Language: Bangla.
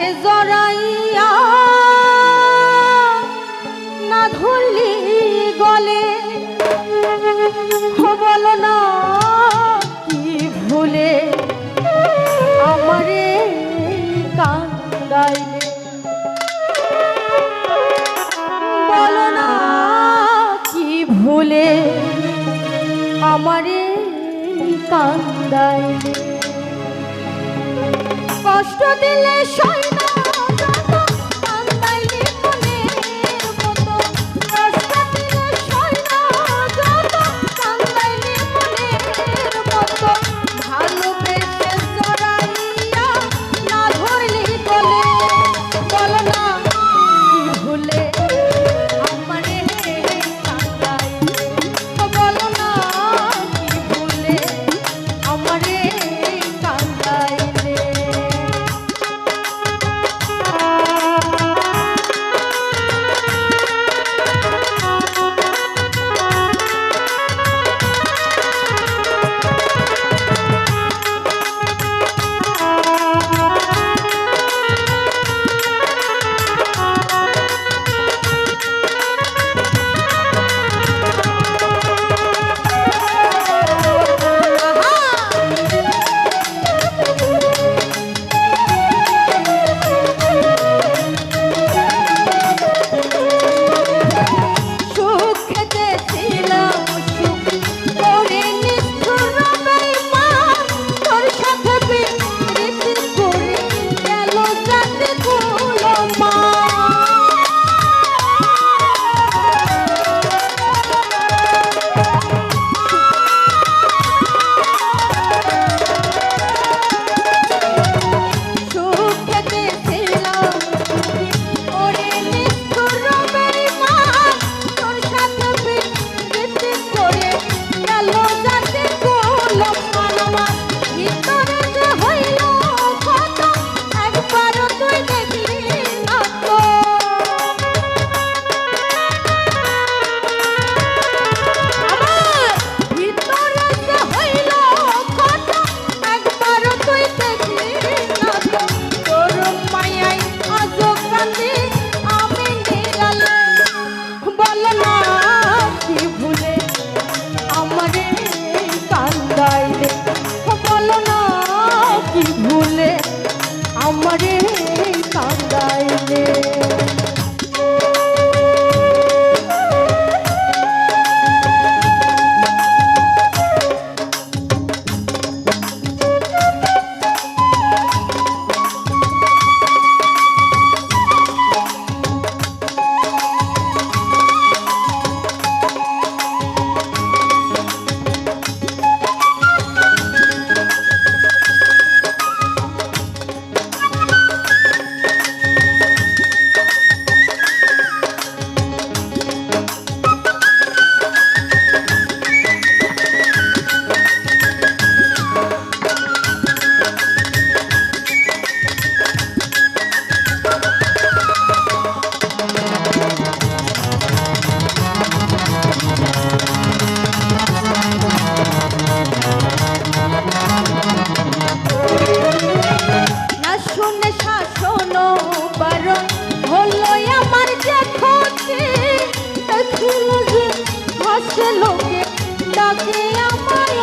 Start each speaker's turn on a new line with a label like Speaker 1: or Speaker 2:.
Speaker 1: কাছে জরাইয়া না ধরলি গলে বল না কি ভুলে আমারে কান্দাইলে। ভুলে আমারে কান্দাইলে। কষ্ট দিলে সাই লোকে ডাকে আমায়